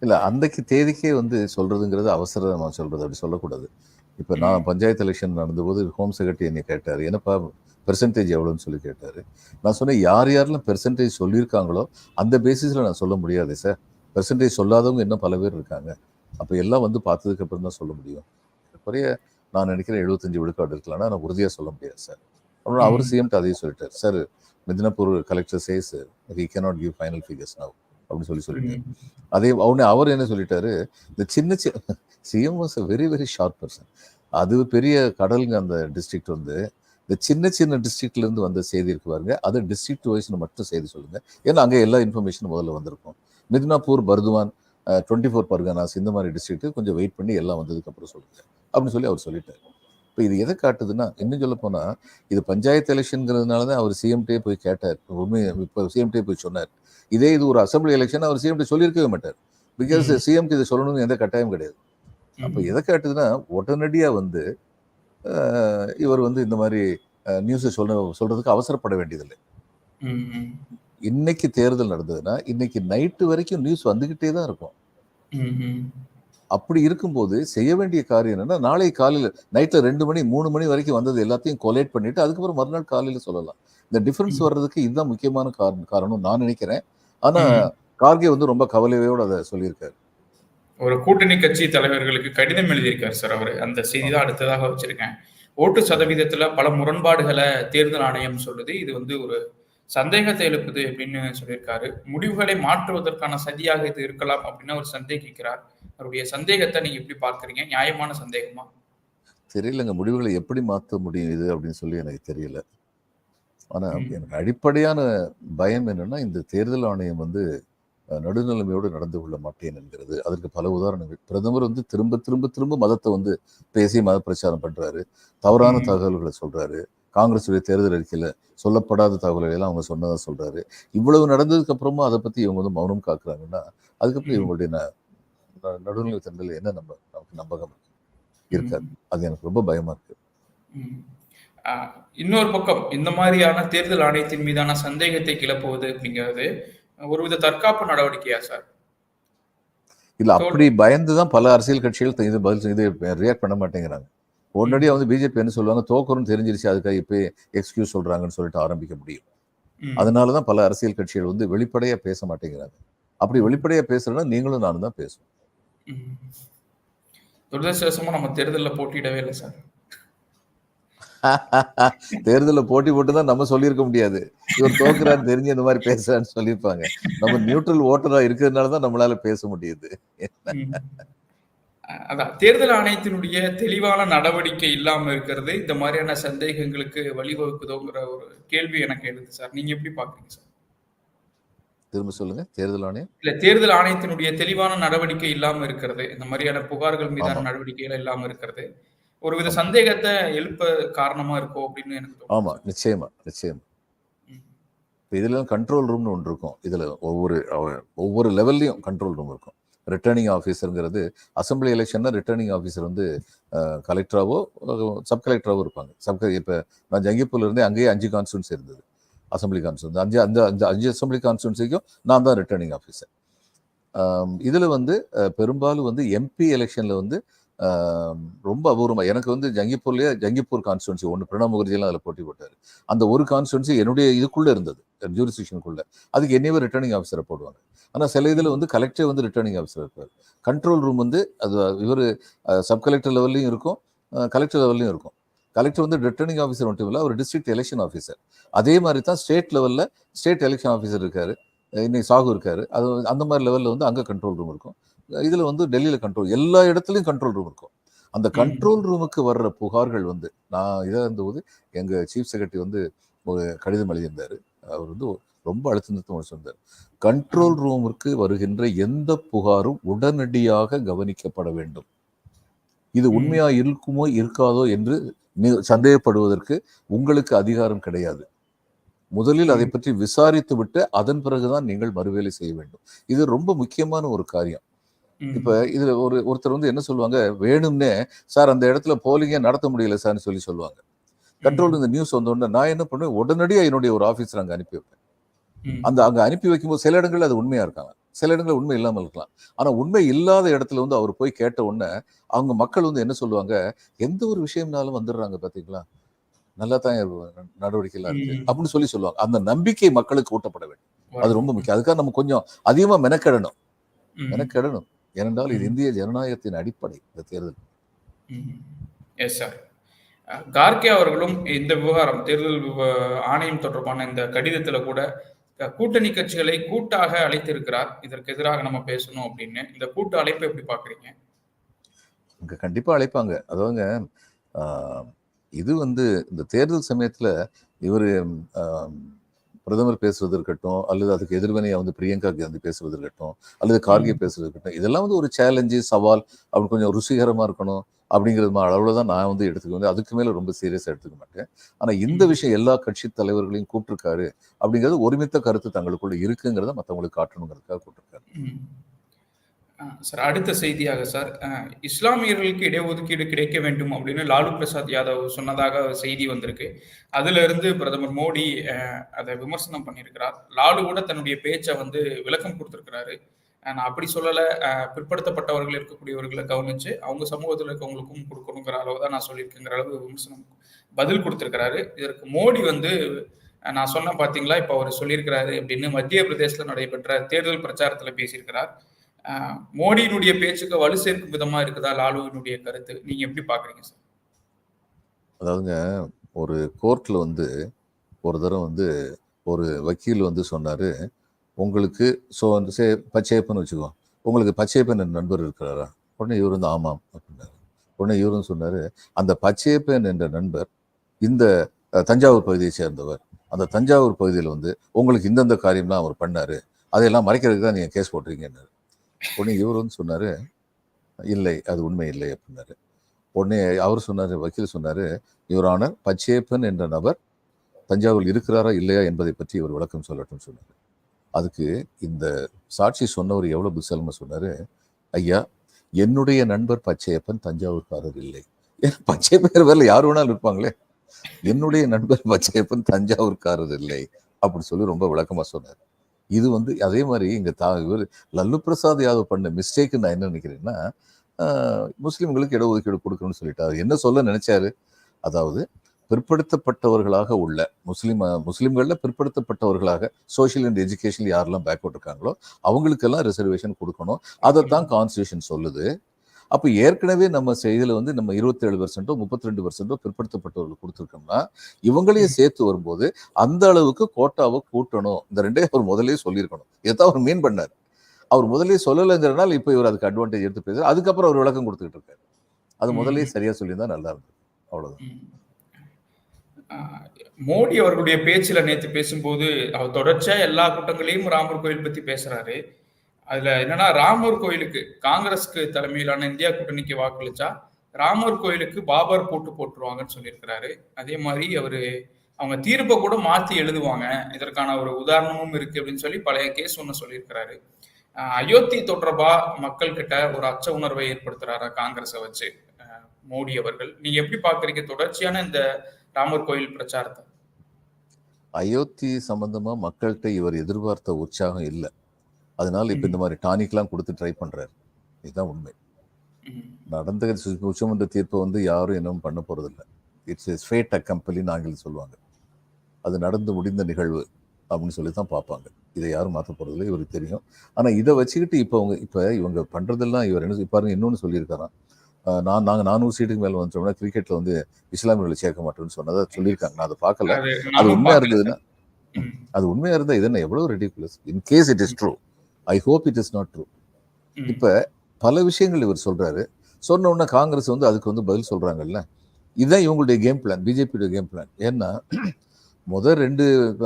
S3: இல்ல அன்றைக்கு தேதிக்கே வந்து சொல்றதுங்கிறது அவசரமா. சொல்றது அப்படி சொல்லக்கூடாது. இப்ப நான் பஞ்சாயத்து எலெக்ஷன் நடந்தபோது ஹோம் செக்ரட்டரி என்னை கேட்டாரு. என்னப்பா பெர்சன்டேஜ் எவ்வளோன்னு சொல்லி கேட்டாரு. நான் சொன்னேன் யார் யாரெல்லாம் பெர்சன்டேஜ் சொல்லியிருக்காங்களோ அந்த பேசிஸ்ல நான் சொல்ல முடியாது சார். பெர்சன்டேஜ் சொல்லாதவங்க இன்னும் பல பேர் இருக்காங்க. அப்ப எல்லாம் வந்து பார்த்ததுக்கு அப்புறம் தான் சொல்ல முடியும். குறைய நான் நினைக்கிறேன் எழுபத்தஞ்சு விழுக்காடு இருக்கலாம்னா நான் உறுதியா சொல்ல முடியாது சார் அப்புறம் அவர். சிஎம்ட்டு அதையும் சொல்லிட்டார். Sir Midnapore collector says he cannot give final figures now அப்படின்னு சொல்லி சொல்லிட்டாரு. அதே அவனே அவர் என்ன சொல்லிட்டாரு? இந்த சின்ன சின்ன CM was a very very sharp person அது பெரிய கடலுங்க அந்த டிஸ்ட்ரிக்ட் வந்து இந்த சின்ன சின்ன டிஸ்ட்ரிக்ட்ல இருந்து வந்த செய்தி இருக்கு பாருங்க. அது டிஸ்ட்ரிக்ட் வைஸ்னு மட்டும் செய்தி சொல்லுங்க. ஏன்னா அங்கே எல்லா இன்ஃபர்மேஷனும் முதல்ல வந்திருக்கும். மித்னாப்பூர் பர்துவான் டுவெண்ட்டி ஃபோர் பர்கனாஸ் இந்த மாதிரி டிஸ்ட்ரிக்ட் கொஞ்சம் வெயிட் பண்ணி எல்லாம் வந்ததுக்கு அப்புறம் சொல்லுங்க. அப்படின்னு சொல்லி அவர் சொல்லிட்டார். இப்போ இது எதை காட்டுதுன்னா இன்னும் சொல்ல போனா இது பஞ்சாயத்து எலெக்ஷன்ங்கிறதுனால தான் அவர் சிஎம்டே போய் கேட்டார். உண்மை இப்போ சிஎம்டே போய் சொன்னார். இதே இது ஒரு அசம்பிளி எலெக்ஷன் அவர் சிஎம்டி சொல்லியிருக்கவே மாட்டார். பிகாஸ். சிஎம்க்கு இதை சொல்லணும்னு எந்த கட்டாயம் கிடையாது. அப்போ எதை காட்டுதுன்னா உடனடியா வந்து இவர் வந்து இந்த மாதிரி நியூஸை சொல்ல சொல்றதுக்கு அவசரப்பட வேண்டியதில்லை. இன்னைக்கு தேர்தல் நடந்ததுன்னா இன்னைக்கு நைட்டு வரைக்கும் நியூஸ் வந்துகிட்டே தான் இருக்கும். அப்படி இருக்கும்போது செய்ய வேண்டிய காரியம் என்னன்னா நாளை காலையில நைட்ல ரெண்டு மணி மூணு மணி வரைக்கும் வந்தது எல்லாத்தையும் கொலேட் பண்ணிட்டு அதுக்கப்புறம் மறுநாள் காலையில சொல்லலாம். இந்த டிஃபரன்ஸ். வர்றதுக்கு இதுதான் முக்கியமான காரணம் காரணம் நான் நினைக்கிறேன். ஆனா. கார்கே வந்து ரொம்ப கவலையோட அதை சொல்லியிருக்காரு.
S2: ஒரு கூட்டணி கட்சி தலைவர்களுக்கு கடிதம் எழுதியிருக்காரு சார் அவர். அந்த செய்தி தான் அடுத்ததாக வச்சிருக்கேன். ஓட்டு சதவீதத்துல பல முரண்பாடுகளை தேர்தல் ஆணையம் சொல்லுது. இது வந்து ஒரு சந்தேகத்தை எழுப்புது அப்படின்னு சொல்லியிருக்காரு. முடிவுகளை மாற்றுவதற்கான சதியாக இது இருக்கலாம் அப்படின்னு அவர் சந்தேகிக்கிறார். அவருடைய சந்தேகத்தை நீங்க எப்படி பார்க்கறீங்க? நியாயமான சந்தேகமா?
S3: தெரியலங்க. முடிவுகளை எப்படி மாற்ற முடியும் இது அப்படின்னு சொல்லி எனக்கு தெரியல. ஆனா. எனக்கு அடிப்படையான பயம் என்னன்னா இந்த தேர்தல் ஆணையம் வந்து நடுநிலைமையோடு நடந்து கொள்ள மாட்டேன் என்கிறது. அதற்கு பல உதாரணங்கள். பிரதமர் வந்து திரும்ப திரும்ப திரும்ப மதத்தை வந்து பேசி மத பிரச்சாரம் பண்றாரு. தவறான. தகவல்களை சொல்றாரு. காங்கிரஸுடைய தேர்தல் அறிக்கையில சொல்லப்படாத தகவல்களை எல்லாம் அவங்க சொன்னதா சொல்றாரு. இவ்வளவு நடந்ததுக்கு அப்புறமா அதை பத்தி இவங்க வந்து மௌனம் காக்குறாங்கன்னா அதுக்கப்புறம். இவங்களுடைய நடுநிலை தன்மையில என்ன நம்ம நமக்கு நம்பகம் இருக்காது. அது எனக்கு ரொம்ப பயமா இருக்கு.
S2: ம். ஆஹ் இன்னொரு பக்கம் இந்த மாதிரியான தேர்தல் ஆணையத்தின் மீதான சந்தேகத்தை கிளப்புவது அப்படிங்கிறது ஒருவித தற்காப்பு நடவடிக்கையா சார்?
S3: இல்ல அப்படி பயந்துதான் பல அரசியல் கட்சிகள் இது பதில் இது ரியாக்ட் பண்ண மாட்டேங்கிறாங்க. உடனடியா வந்து பிஜேபி என்ன சொல்லுவாங்க? தோக்கரும் தெரிஞ்சிருச்சு அதுக்காக இப்ப எக்ஸ்கியூஸ் சொல்றாங்கன்னு சொல்லிட்டு ஆரம்பிக்க முடியும்.
S2: ம்.
S3: அதனாலதான் பல அரசியல் கட்சிகள் வந்து வெளிப்படையா பேச மாட்டேங்கிறாங்க. அப்படி வெளிப்படையா பேசுறேன்னா நீங்களும் நானும் தான் பேசுவோம்.
S2: ம். துரதிருஷ்டவசமா நம்ம தேர்தலில் போட்டியிடவே இல்லை சார். [LAUGHS]
S3: தேர்தலில் போட்டி போட்டு தான் நம்ம சொல்லியிருக்க முடியாது. இவர் தோக்குறான்னு தெரிஞ்சு இந்த மாதிரி பேசுறான்னு சொல்லியிருப்பாங்க. நம்ம நியூட்ரல் ஓட்டரா இருக்கிறதுனால தான் நம்மளால பேச முடியுது.
S2: அதான் தேர்தல் ஆணையத்தினுடைய தெளிவான நடவடிக்கை இல்லாம இருக்கிறது. இந்த மாதிரியான சந்தேகங்களுக்கு வழிவகுக்குதோங்கிற ஒரு கேள்வி எனக்கு எழுது சார். நீங்க எப்படி பாக்குறீங்க சார்?
S3: திரும்ப சொல்லுங்க. தேர்தல் ஆணையம்?
S2: இல்ல தேர்தல் ஆணையத்தினுடைய தெளிவான நடவடிக்கை இல்லாம இருக்கிறது. இந்த மாதிரியான புகார்கள் மீதான. நடவடிக்கைகள் இல்லாம இருக்கிறது. ஒருவித சந்தேகத்தை எழுப்ப காரணமா இருக்கும் அப்படின்னு எனக்கு
S3: ஆமா. நிச்சயமா நிச்சயமா. இதுல கண்ட்ரோல் ரூம்னு ஒன்று இருக்கும். இதுல ஒவ்வொரு ஒவ்வொரு லெவல்லையும் கண்ட்ரோல் ரூம் இருக்கும். ரிட்டர்னிங் ஆஃபீஸருங்கிறது அசம்பிளி எலெக்ஷன்னா ரிட்டர்னிங் ஆஃபீஸர் வந்து கலெக்டராகவோ சப் கலெக்டராகவோ இருப்பாங்க. சப் இப்போ நான் ஜங்கிப்பூர்ல இருந்தே அங்கேயே அஞ்சு கான்ஸ்டுவன்சி இருந்தது. அசம்பிளி கான்ஸ்டுவன்சி அஞ்சு அந்த அஞ்சு அஞ்சு அசம்பிளி கான்ஸ்டுவன்சிக்கும் நான் தான் ரிட்டர்னிங் ஆஃபீஸர் இதில் வந்து பெரும்பாலும் வந்து எம்பி எலெக்ஷனில் வந்து ரொம்ப அபூர்வமாக எனக்கு வந்து ஜங்கிப்பூர்லேயே ஜங்கிப்பூர் கான்ஸ்டுவன்சி ஒன்று பிரணாப் முகர்ஜியெல்லாம் அதில் போட்டி போட்டார். அந்த ஒரு கான்ஸ்டுவன்சி என்னுடைய இதுக்குள்ளே இருந்தது. ஜூரிஸ்டிக்ஷனுக்குள்ளே அதுக்கு என்னையே ரிட்டர்னிங் ஆஃபீஸரை போடுவாங்க. ஆனால் சில இதில் வந்து கலெக்டர் வந்து ரிட்டர்னிங் ஆஃபீஸர் இருப்பார். கண்ட்ரோல் ரூம் வந்து அது இவர் சப் கலெக்டர் லெவல்லையும் இருக்கும் கலெக்டர் லெவல்லையும் இருக்கும். கலெக்டர் வந்து ரிட்டர்னிங் ஆஃபீஸர் மட்டும் இல்லை அவர் டிஸ்ட்ரிக்ட் எலெக்ஷன் ஆஃபீஸர் அதே மாதிரி தான் ஸ்டேட் லெவலில் ஸ்டேட் எலெக்ஷன் ஆஃபீஸர் இருக்கார். இன்னைக்கு சாகு இருக்கார். அது அந்த மாதிரி லெவலில் வந்து அங்கே கண்ட்ரோல் ரூம் இருக்கும். இதில் வந்து டெல்லியில் கண்ட்ரோல் எல்லா இடத்துலையும் கண்ட்ரோல் ரூம் இருக்கும். அந்த கண்ட்ரோல் ரூமுக்கு வர்ற புகார்கள் வந்து நான் இதாக இருந்தபோது எங்கள் சீஃப் செக்ரட்டரி வந்து ஒரு கடிதம் எழுதியிருந்தார். அவர் வந்து ரொம்ப அழுத்தம் திருத்தம் சொன்னார் கண்ட்ரோல் ரூமிற்கு வருகின்ற எந்த புகாரும் உடனடியாக கவனிக்கப்பட வேண்டும். இது. உண்மையா இருக்குமோ இருக்காதோ என்று சந்தேகப்படுவதற்கு உங்களுக்கு அதிகாரம் கிடையாது. முதலில் அதை பற்றி விசாரித்து விட்டு அதன் பிறகுதான் நீங்கள் மறுவேலை செய்ய வேண்டும். இது ரொம்ப முக்கியமான ஒரு காரியம். இப்ப இதுல ஒரு ஒருத்தர் வந்து என்ன சொல்லுவாங்க வேணும்னே சார் அந்த இடத்துல போலிங்கே நடத்த முடியல சார்னு சொல்லி சொல்லுவாங்க. கண்ட்ரோல் இந்த நியூஸ் வந்த உடனே நான் என்ன பண்ணுவேன் உடனடியா என்னுடைய ஒரு ஆபீசர் அங்க அனுப்பி வைப்பேன். அந்த அங்க அனுப்பி வைக்கும்போது சில இடங்கள்ல அது உண்மையா இருக்காங்க சில இடங்கள்ல உண்மை இல்லாமல் இருக்கலாம். ஆனா உண்மை இல்லாத இடத்துல வந்து அவர் போய் கேட்ட உடனே அவங்க மக்கள் வந்து என்ன சொல்லுவாங்க எந்த ஒரு விஷயம்னாலும் வந்துடுறாங்க பாத்தீங்களா? நல்லா தான் நடவடிக்கை எல்லாம் இருக்கு. அப்படின்னு சொல்லி சொல்லுவாங்க. அந்த நம்பிக்கை மக்களுக்கு ஊட்டப்பட வேண்டும். அது ரொம்ப முக்கியம். அதுக்காக நம்ம கொஞ்சம் அதிகமா மெனக்கெடணும். மெனக்கெடணும். ஏனென்றால் இது. இந்திய ஜனநாயகத்தின் அடிப்படை இந்த தேர்தல்.
S2: எஸ் சார் கார்கே அவர்களும் இந்த விவகாரம் தேர்தல் ஆணையம் தொடர்பான இந்த கடிதத்துல கூட கூட்டணி கட்சிகளை கூட்டாக அழைத்திருக்கிறார். இதற்கு எதிராக நம்ம பேசணும் அப்படின்னு. இந்த கூட்டு அழைப்பை எப்படி பாக்குறீங்க
S3: இங்க கண்டிப்பா அழைப்பாங்க. அதாவதுங்க இது வந்து இந்த தேர்தல் சமயத்துல இவர் பிரதமர் பேசுறது இருக்கட்டும் அல்லது அதுக்கு எதிர்வினையா வந்து பிரியங்கா காந்தி பேசுறது இருக்கட்டும் அல்லது கார்கே பேசுறது இருக்கட்டும் இதெல்லாம் வந்து ஒரு சேலஞ்சு சவால் அப்படி கொஞ்சம் ருசிகரமா இருக்கணும் அப்படிங்கிறது மா- அளவுல தான் நான் வந்து எடுத்துக்க வந்து அதுக்கு மேல ரொம்ப சீரியஸா எடுத்துக்க மாட்டேன். ஆனா இந்த. விஷயம் எல்லா கட்சி தலைவர்களையும் கூப்பிட்டிருக்காரு அப்படிங்கிறது ஒருமித்த கருத்து தங்களுக்குள்ள இருக்குங்கிறத மத்தவங்களுக்கு காட்டணுங்கிறதுக்காக கூப்பிட்டிருக்காரு.
S2: சார் அடுத்த செய்தியாக சார் இஸ்லாமியர்களுக்கு இடஒதுக்கீடு கிடைக்க வேண்டும் அப்படின்னு லாலு பிரசாத் யாதவ் சொன்னதாக ஒரு செய்தி வந்திருக்கு. அதுல இருந்து பிரதமர் மோடி அதை விமர்சனம் பண்ணியிருக்கிறார். லாலு கூட தன்னுடைய பேச்சை வந்து விளக்கம் கொடுத்திருக்கிறாரு. நான் அப்படி சொல்லலை. பிற்படுத்தப்பட்டவர்கள் இருக்கக்கூடியவர்களை கவனிச்சு அவங்க சமூகத்தில் இருக்கவங்களுக்கும் கொடுக்கணுங்கிற அளவு தான் நான் சொல்லியிருக்கேங்கிற அளவு விமர்சனம் பதில் கொடுத்துருக்கிறாரு. இதற்கு மோடி வந்து நான் சொன்ன பார்த்தீங்களா இப்போ அவர் சொல்லியிருக்கிறாரு அப்படின்னு மத்திய பிரதேசத்தில் நடைபெற்ற தேர்தல் பிரச்சாரத்தில் பேசியிருக்கிறார். மோடியினுடைய பேச்சுக்கு வலு சேர்க்கும் விதமா இருக்குதா லாலுவினுடைய கருத்து? நீங்க எப்படி பாக்குறீங்க சார்?
S3: அதாவதுங்க ஒரு கோர்ட்ல வந்து ஒரு தடவை வந்து ஒரு வக்கீல் வந்து சொன்னாரு உங்களுக்கு ஸோ அந்த சே பச்சையப்பன் வச்சுக்கோ உங்களுக்கு பச்சையப்பன் என் நண்பர் இருக்கிறாரா? உடனே இவர் வந்து ஆமாம் அப்படின்னாரு. உடனே இவரும் சொன்னாரு அந்த பச்சையப்பன் என்ற நண்பர் இந்த தஞ்சாவூர் பகுதியை சேர்ந்தவர். அந்த தஞ்சாவூர் பகுதியில் வந்து உங்களுக்கு இந்தந்த காரியம்லாம் அவர் பண்ணாரு. அதையெல்லாம் மறைக்கிறதுக்கு தான் நீங்கள் கேஸ் போட்டிருக்கீங்கன்னாரு. உடனே இவர் வந்து சொன்னாரு. இல்லை அது உண்மை இல்லை அப்படின்னாரு. உடனே அவர் சொன்னாரு வக்கீல் சொன்னாரு யுவரான பச்சேப்பன் என்ற நபர் தஞ்சாவூர் இருக்கிறாரா இல்லையா என்பதை பற்றி இவர் விளக்கம் சொல்லட்டும் சொன்னார். அதுக்கு இந்த சாட்சி சொன்னவர் எவ்வளவு புசல்மா சொன்னாரு. ஐயா என்னுடைய நண்பர் பச்சையப்பன் தஞ்சாவூர்காரர் இல்லை. ஏன் பச்சை பேர் வரல யார் வேணாலும் இருப்பாங்களே. என்னுடைய நண்பர் பச்சையப்பன் தஞ்சாவூர்காரர் இல்லை அப்படின்னு சொல்லி ரொம்ப விளக்கமா சொன்னார். இது வந்து அதே மாதிரி இங்கே தா இவர் லல்லு பிரசாத் யாதவ் பண்ண மிஸ்டேக்கு நான் என்ன நினைக்கிறேன்னா முஸ்லீம்களுக்கு இடஒதுக்கீடு கொடுக்கணும்னு சொல்லிட்டாரு. என்ன சொல்ல நினைச்சாரு? அதாவது பிற்படுத்தப்பட்டவர்களாக உள்ள முஸ்லீம் முஸ்லீம்களில் பிற்படுத்தப்பட்டவர்களாக சோஷியல் அண்ட் எஜுகேஷன் யாரெல்லாம் பேக்வர்ட் இருக்காங்களோ அவங்களுக்கெல்லாம் ரிசர்வேஷன் கொடுக்கணும். அதை தான் கான்ஸ்டியூஷன் சொல்லுது. அப்போ ஏற்கனவே நம்ம செய்தியில் வந்து நம்ம இருபத்தேழு பர்சன்ட்டோ முப்பத்தி ரெண்டு பர்சன்ட்டோ பிற்படுத்தப்பட்டவர்கள் கொடுத்துருக்கோம்னா இவங்களையும் சேர்த்து வரும்போது அந்த அளவுக்கு கோட்டாவை கூட்டணும். இந்த ரெண்டே அவர் முதல்லயே சொல்லியிருக்கணும். இதைத்தான் அவர் மீன் பண்ணார். அவர் முதல்லயே சொல்லலைங்கிறனால இப்போ இவர் அதுக்கு அட்வான்டேஜ் எடுத்து பேசுறாரு. அதுக்கப்புறம் அவர் விளக்கம் கொடுத்துக்கிட்டு இருக்காரு. அது முதல்லயே சரியா சொல்லியிருந்தா நல்லா இருந்தது.
S2: ஆஹ் மோடி அவர்களுடைய பேச்சுல நேத்து பேசும்போது அவர் தொடர்ச்சியா எல்லா கூட்டங்களையும் ராமர் கோயில் பத்தி பேசுறாரு. அதுல என்னன்னா ராமர் கோயிலுக்கு காங்கிரஸ்க்கு தலைமையிலான இந்தியா கூட்டணிக்கு வாக்களிச்சா ராமர் கோயிலுக்கு பாபர் போட்டு போட்டுருவாங்கன்னு சொல்லியிருக்கிறாரு. அதே மாதிரி அவரு அவங்க தீர்ப்பை கூட மாத்தி எழுதுவாங்க. இதற்கான ஒரு உதாரணமும் இருக்கு அப்படின்னு சொல்லி பழைய கேஸ் ஒன்று சொல்லியிருக்கிறாரு. அயோத்தி தொடர்பா மக்கள் கிட்ட ஒரு அச்ச உணர்வை ஏற்படுத்துறாரா காங்கிரஸை வச்சு? மோடி அவர்கள். நீங்க எப்படி பாக்குறீங்க? தொடர்ச்சியான இந்த ராமர் கோயில் பிரச்சாரத்தை.
S3: அயோத்தி சம்பந்தமா மக்கள்கிட்ட இவர் எதிர்பார்த்த உற்சாகம் இல்லை. அதனால இப்ப இந்த மாதிரி டானிக்லாம் கொடுத்து ட்ரை பண்றாரு. இதுதான் உண்மை. நடந்த உச்சமன்ற தீர்ப்பை வந்து யாரும் என்னவும் பண்ண போறதில்ல. இட்ஸ் இஸ் ஃபேட் அக்கம்பலின்னு ஆங்கிலம் சொல்லுவாங்க. அது நடந்து முடிந்த நிகழ்வு அப்படின்னு சொல்லி தான் பார்ப்பாங்க. இதை யாரும் மாற்ற போறதில்லை இவருக்கு தெரியும். ஆனா இதை வச்சுக்கிட்டு இப்போ அவங்க இப்போ இவங்க பண்றதெல்லாம் இவர் என்ன பாருங்க இன்னொன்னு சொல்லியிருக்காராம். நான் நாங்கள் நானூறு சீட்டுக்கு மேலே வந்துட்டோம்னா கிரிக்கெட்ல வந்து இஸ்லாமியர்களை சேர்க்க மாட்டோம்னு சொன்னதை சொல்லியிருக்காங்க. நான் அதை பார்க்கல.
S2: அது
S3: அது
S2: நானும்
S3: உண்மையா
S2: பார்க்கல
S3: இருந்ததுன்னா. அது உண்மையா இருந்தா இது என்ன எவ்வளவு ridiculous in case it is true I hope it is not true. இப்ப பல விஷயங்கள் இவர் சொல்றாரு. சொன்ன உடனே காங்கிரஸ் வந்து அதுக்கு வந்து பதில் சொல்றாங்கல்ல? இதுதான் இவங்களுடைய கேம் பிளான் பிஜேபியுடைய கேம் பிளான் ஏன்னா முதல் ரெண்டு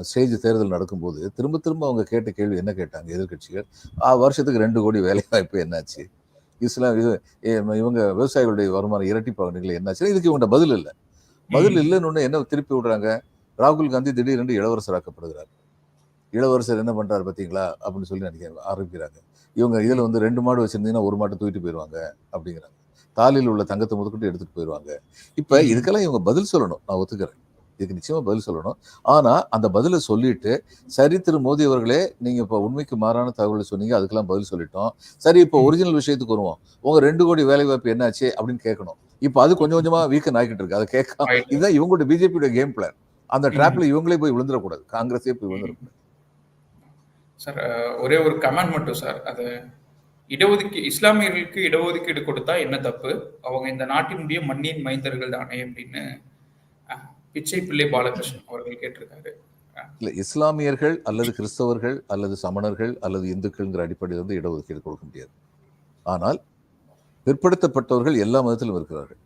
S3: ஸ்டேஜ் தேர்தல் நடக்கும்போது திரும்ப திரும்ப அவங்க கேட்ட கேள்வி என்ன கேட்டாங்க எதிர்க்கட்சிகள்? ஆ, வருஷத்துக்கு ரெண்டு கோடி வேலை வாய்ப்பு என்னாச்சு? இஸ்லாம் இது இவங்க விவசாயிகளுடைய வருமானம் இரட்டிப்பாக என்னாச்சு இதுக்கு இவங்க பதில் இல்லை. பதில். இல்லைன்னு என்ன திருப்பி விடுறாங்க? ராகுல் காந்தி திடீரென்று இளவரசராக்கப்படுகிறார். இளவரசர் என்ன பண்றாரு பாத்தீங்களா? அப்படின்னு சொல்லி நினைக்க ஆரம்பிக்கிறாங்க. இவங்க இதுல வந்து ரெண்டு மாடு வச்சிருந்தீங்கன்னா ஒரு மாட்டை தூக்கிட்டு போயிடுவாங்க அப்படிங்கிறாங்க. தாலியில் உள்ள தங்கத்தை முதற்கொண்டு எடுத்துட்டு போயிடுவாங்க இப்ப. இதுக்கெல்லாம் இவங்க பதில் சொல்லணும். நான் ஒத்துக்கிறேன். இதுக்கு நிச்சயமா பதில் சொல்லணும். ஆனா அந்த பதிலை சொல்லிட்டு சரி திரு மோடி அவர்களே நீங்க இப்ப உண்மைக்கு மாறான தகவலை சொன்னீங்க அதுக்கெல்லாம் பதில் சொல்லிட்டோம். சரி இப்போ. ஒரிஜினல் விஷயத்துக்கு வருவோம். உங்க ரெண்டு கோடி வேலை வாய்ப்பு என்னாச்சு அப்படின்னு கேட்கணும். இப்போ அது கொஞ்சம் கொஞ்சமா வீக்கன் ஆகிட்டு இருக்கு. அதை கேட்க. இதுதான் இவங்களோட பிஜேபியோட கேம் பிளான் அந்த
S2: ம்.
S3: ட்ராப்ல இவங்களே போய் விழுந்துடக்கூடாது. காங்கிரஸே போய் விழுந்துடக்கூடாது.
S2: சார் அஹ், ஒரே ஒரு கமெண்ட் மட்டும் சார் அது இடஒதுக்கீடு இஸ்லாமியர்களுக்கு இடஒதுக்கீடு கொடுத்தா என்ன தப்பு? அவங்க இந்த நாட்டினுடைய மண்ணின் மைந்தர்கள் தானே அப்படின்னு பிச்சை பிள்ளை பாலகிருஷ்ணன் அவர்கள் கேட்டிருக்காரு.
S3: இல்ல இஸ்லாமியர்கள் அல்லது கிறிஸ்தவர்கள் அல்லது சமணர்கள் அல்லது இந்துக்கள்ங்கிற அடிப்படையில் வந்து இடஒதுக்கீடு கொடுக்க முடியாது. ஆனால் பிற்படுத்தப்பட்டவர்கள் எல்லா மதத்திலும் இருக்கிறார்கள்.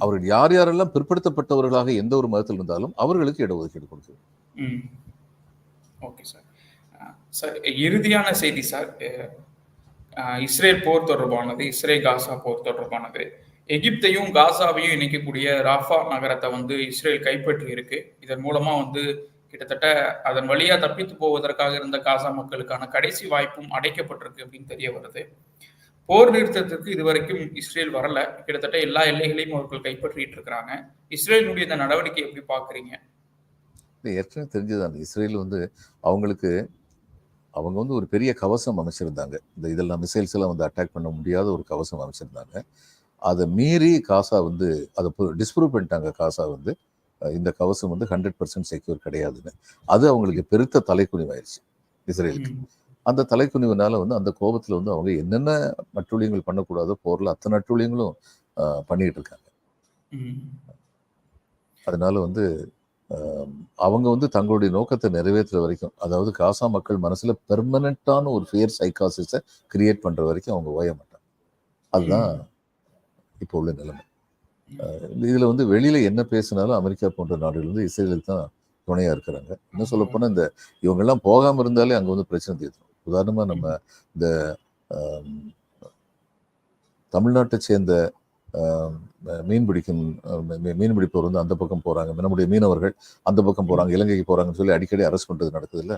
S3: அவர்கள் யார் யாரெல்லாம் பிற்படுத்தப்பட்டவர்களாக எந்த ஒரு மதத்தில் இருந்தாலும் அவர்களுக்கு இடஒதுக்கீடு கொடுக்கிறது.
S2: ஓகே சார் சார் இறுதியான செய்தி சார் இஸ்ரேல் போர் தொடர்பானது இஸ்ரேல் காசா போர் தொடர்பானது. எகிப்தையும் காசாவையும் இணைக்கக்கூடிய ராஃபா நகரத்தை வந்து இஸ்ரேல் கைப்பற்றி இருக்கு. இதன் மூலமா வந்து கிட்டத்தட்ட அதன் வழியா தப்பித்து போவதற்காக இருந்த காசா மக்களுக்கான கடைசி வாய்ப்பும் அடைக்கப்பட்டிருக்கு அப்படின்னு தெரிய வருது. போர் நிறுத்தத்திற்கு இதுவரைக்கும் இஸ்ரேல் வரல. கிட்டத்தட்ட எல்லா எல்லைகளையும் அவர்கள் கைப்பற்றிட்டு இருக்கிறாங்க. இஸ்ரேலினுடைய இந்த நடவடிக்கை எப்படி பாக்குறீங்க?
S3: இல்ல, ஏற்கனவே தெரிஞ்சதான் இஸ்ரேல் வந்து அவங்களுக்கு அவங்க வந்து ஒரு பெரிய கவசம் அமைச்சிருந்தாங்க இந்த இதெல்லாம் மிசைல்ஸ் எல்லாம் வந்து அட்டாக் பண்ண முடியாத ஒரு கவசம் அமைச்சிருந்தாங்க அதை மீறி காசா வந்து அதை டிஸ்ப்ரூவ் பண்ணிட்டாங்க காசா வந்து. இந்த கவசம் வந்து ஹண்ட்ரட் பர்சன்ட் செக்யூர் கிடையாதுன்னு. அது அவங்களுக்கு பெருத்த தலைக்குனிவாயிருச்சு இஸ்ரேலுக்கு. அந்த தலைக்குனிவுனால வந்து அந்த கோபத்துல வந்து அவங்க என்னென்ன நட்டுழியங்கள் பண்ணக்கூடாதோ போர்ல அத்தனை நட்டுழியங்களும் பண்ணிட்டு இருக்காங்க. அதனால வந்து அவங்க வந்து தங்களுடைய நோக்கத்தை நிறைவேற்றுற வரைக்கும் அதாவது காசா மக்கள் மனசுல பெர்மனண்டான ஒரு ஃபியர் சைக்காசிஸை கிரியேட் பண்ற வரைக்கும் அவங்க ஓய மாட்டாங்க. அதுதான் இப்போ உள்ள நிலைமை. இதுல வந்து வெளியில என்ன பேசினாலும் அமெரிக்கா போன்ற நாடுகள் வந்து இஸ்ரேலுக்கு தான் துணையா இருக்கிறாங்க. இன்னும் சொல்ல போனா இந்த இவங்க எல்லாம் போகாம இருந்தாலே அங்க வந்து பிரச்சனை தீர்த்துரும் உதாரணமா நம்ம இந்த தமிழ்நாட்டை சேர்ந்த மீன் பிடிக்கும் மீன் பிடிப்பவர் வந்து அந்த பக்கம் போறாங்க நம்முடைய மீனவர்கள் அந்த பக்கம் போறாங்க இலங்கைக்கு போறாங்கன்னு சொல்லி அடிக்கடி அரெஸ்ட் பண்றது நடக்குது இல்ல.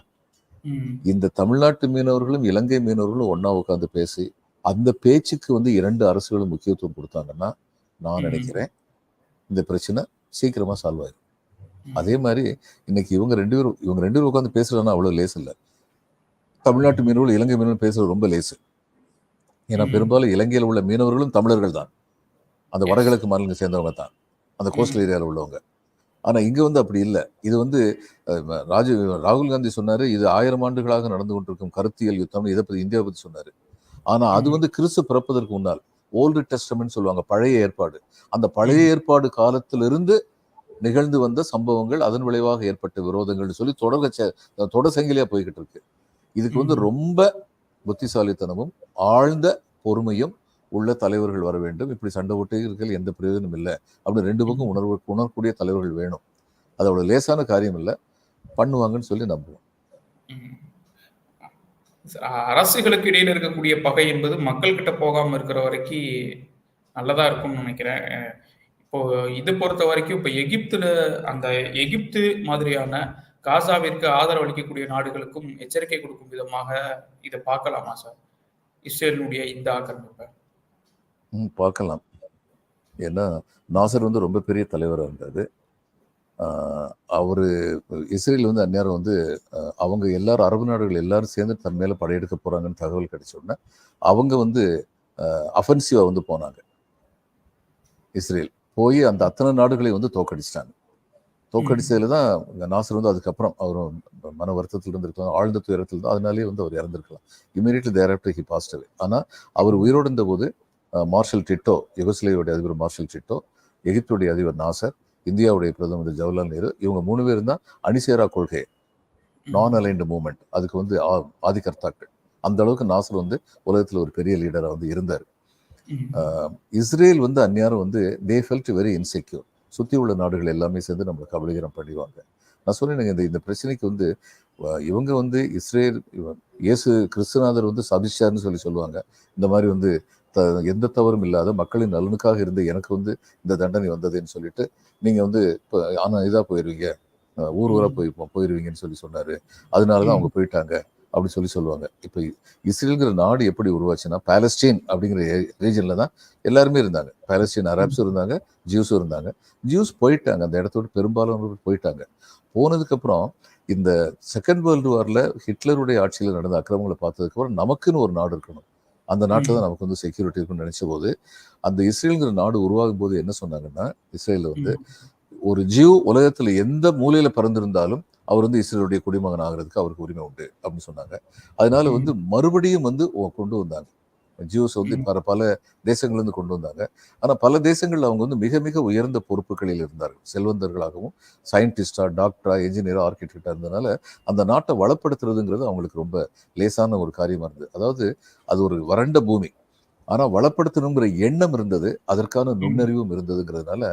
S3: இந்த தமிழ்நாட்டு மீனவர்களும் இலங்கை மீனவர்களும் ஒண்ணா உட்காந்து பேசி அந்த பேச்சுக்கு வந்து இரண்டு அரசுகளும் முக்கியத்துவம் கொடுத்தாங்கன்னா நான். நினைக்கிறேன் இந்த பிரச்சனை சீக்கிரமா சால்வ் ஆயிடும். அதே மாதிரி இன்னைக்கு இவங்க ரெண்டு பேரும் இவங்க ரெண்டு பேரும் உட்காந்து பேசுறதுனா அவ்வளவு லேஸ் இல்லை தமிழ்நாட்டு மீனவர்கள் இலங்கை மீனவர்கள் பேசுறது ரொம்ப லேசு ஏன்னா. பெரும்பாலும் இலங்கையில் உள்ள மீனவர்களும் தமிழர்கள் தான் அந்த. வடகிழக்கு மாநிலங்களை சேர்ந்தவங்க தான். அந்த கோஸ்டல் ஏரியாவில் உள்ளவங்க. ஆனா இங்க வந்து அப்படி இல்லை. இது வந்து ராஜீவ் ராகுல் காந்தி சொன்னாரு இது ஆயிரம் ஆண்டுகளாக நடந்து கொண்டிருக்கும் கருத்தியல் யுத்தம் இதை பத்தி இந்தியாவை பத்தி சொன்னாரு. ஆனா அது
S2: ம்.
S3: வந்து கிறிஸ்து பிறப்பதற்கு முன்னால் ஓல்டு டெஸ்டமெண்ட் சொல்லுவாங்க பழைய ஏற்பாடு. அந்த பழைய ஏற்பாடு காலத்திலிருந்து நிகழ்ந்து வந்த சம்பவங்கள் அதன் விளைவாக ஏற்பட்ட விரோதங்கள்னு சொல்லி தொடர் தொடர் சங்கிலியா போய்கிட்டு இருக்கு. இதுக்கு வந்து
S2: ம்.
S3: ரொம்ப புத்திசாலித்தனமும் ஆழ்ந்த பொறுமையும் உள்ள தலைவர்கள் வர வேண்டும். இப்படி சண்டை ஓட்டுகிறீர்கள் எந்த பிரயோஜனம் இல்லை. அப்படின்னு ரெண்டு பக்கம் உணர்வு உணரக்கூடிய தலைவர்கள் வேணும். அது அவ்வளோ லேசான காரியம் இல்லை. பண்ணுவாங்கன்னு சொல்லி நம்புவோம்.
S2: அரசுகளுக்கு இடையில இருக்கக்கூடிய பகை என்பது மக்கள் கிட்ட போகாம இருக்கிற வரைக்கும் நல்லதா இருக்கும்னு நினைக்கிறேன். இப்போ இது பொறுத்த வரைக்கும் இப்போ எகிப்துல அந்த எகிப்து மாதிரியான காசாவிற்கு ஆதரவு அளிக்கக்கூடிய நாடுகளுக்கும் எச்சரிக்கை கொடுக்கும் விதமாக இதை பார்க்கலாமா சார்? இஸ்ரேலினுடைய இந்த ஆக்கிரமிப்பை.
S3: ம், பார்க்கலாம். ஏன்னா நாசர் வந்து ரொம்ப பெரிய தலைவராக இருந்தார். அவர் இஸ்ரேல் வந்து அந்நேரம் வந்து அவங்க எல்லாரும் அரபு நாடுகள் எல்லாரும் சேர்ந்து தன் மேலே படையெடுக்க போகிறாங்கன்னு தகவல் கிடைச்ச உடனே அவங்க வந்து அஃபென்சிவாக வந்து போனாங்க. இஸ்ரேல் போய் அந்த அத்தனை நாடுகளை வந்து தோக்கடிச்சிட்டாங்க. தோக்கடிச்சதுல தான் நாசர் வந்து அதுக்கப்புறம் அவர் மன வருத்தத்தில் இருந்திருக்கலாம் ஆழ்ந்த துயரத்தில் தான் அதனாலேயே வந்து அவர் இறந்திருக்கலாம். Immediately thereafter he passed away ஆனால் அவர் உயிரோடு இருந்தபோது மார்ஷல் டிட்டோ யுகஸ்லேயோடைய அதிபர் மார்ஷல் டிட்டோ எகிப்துடைய அதிபர் நாசர் இந்தியாவுடைய பிரதமர் ஜவஹர்லால் நேரு இவங்க மூணு பேரும் தான் அணிசேரா கொள்கை நான் அலைன்டு மூமெண்ட் அதுக்கு வந்து ஆதிகர்த்தாக்கள். அந்த அளவுக்கு நாசர் வந்து உலகத்தில் ஒரு பெரிய லீடராக வந்து இருந்தார். இஸ்ரேல் வந்து அந்நியாரம் வந்து தே ஃபெல்ட் வெரி இன்செக்யூர் சுற்றி உள்ள நாடுகள் எல்லாமே சேர்ந்து நம்மளை கபலீகரம் பண்ணிடுவாங்க. நான் சொன்னேன் இந்த இந்த பிரச்சனைக்கு வந்து இவங்க வந்து இஸ்ரேல் இயேசு கிறிஸ்துநாதர் வந்து சபிச்சார்னு சொல்லி சொல்லுவாங்க. இந்த மாதிரி வந்து த எந்த தவறும் இல்லாத மக்களின் நலனுக்காக இருந்து எனக்கு வந்து இந்த தண்டனை வந்ததுன்னு சொல்லிட்டு நீங்கள் வந்து இப்போ ஆனால் இதாக போயிடுவீங்க ஊர் ஊரா போய் போயிடுவீங்கன்னு சொல்லி சொன்னாரு. அதனால தான் அவங்க போயிட்டாங்க அப்படி சொல்லி சொல்லுவாங்க. இப்போ இஸ்ரேலுங்கிற நாடு எப்படி உருவாச்சுன்னா பாலஸ்டீன் அப்படிங்கிற ரீஜன்ல தான் எல்லாருமே இருந்தாங்க. பாலஸ்டீன் அரப்ஸும் இருந்தாங்க ஜூஸும் இருந்தாங்க. ஜூஸ் போயிட்டாங்க. அந்த இடத்த விட்டு பெரும்பாலானவர்கள் போயிட்டாங்க. போனதுக்கப்புறம் இந்த செகண்ட் வேர்ல்டு வாரில் ஹிட்லருடைய ஆட்சியில் நடந்த அக்கிரமங்களை பார்த்ததுக்கப்புறம் நமக்குன்னு ஒரு நாடு இருக்கணும். அந்த நாட்டில் தான் நமக்கு வந்து செக்யூரிட்டி இருக்குன்னு நினைச்ச போது அந்த இஸ்ரேலுங்கிற நாடு உருவாகும் போது என்ன சொன்னாங்கன்னா இஸ்ரேலில் வந்து ஒரு ஜீவ் உலகத்துல எந்த மூலையில பிறந்திருந்தாலும் அவர் வந்து இஸ்ரேலுடைய குடிமகன் ஆகிறதுக்கு அவருக்கு உரிமை உண்டு அப்படின்னு சொன்னாங்க. அதனால வந்து மறுபடியும் வந்து கொண்டு வந்தாங்க. ஜூஸ் வந்து. பல பல தேசங்கள்ல இருந்து கொண்டு வந்தாங்க. ஆனா பல தேசங்கள்ல அவங்க வந்து மிக மிக உயர்ந்த பொறுப்புகளில் இருந்தார்கள். செல்வந்தர்களாகவும் சயின்டிஸ்டா டாக்டரா என்ஜினியரா ஆர்கிடெக்டா இருந்தனால அந்த நாட்டை வளப்படுத்துறதுங்கிறது அவங்களுக்கு ரொம்ப லேசான ஒரு காரியமா இருந்தது. அதாவது அது ஒரு வறண்ட பூமி. ஆனா வளப்படுத்தணுங்கிற எண்ணம் இருந்தது. அதற்கான நுண்ணறிவும் இருந்ததுங்கிறதுனால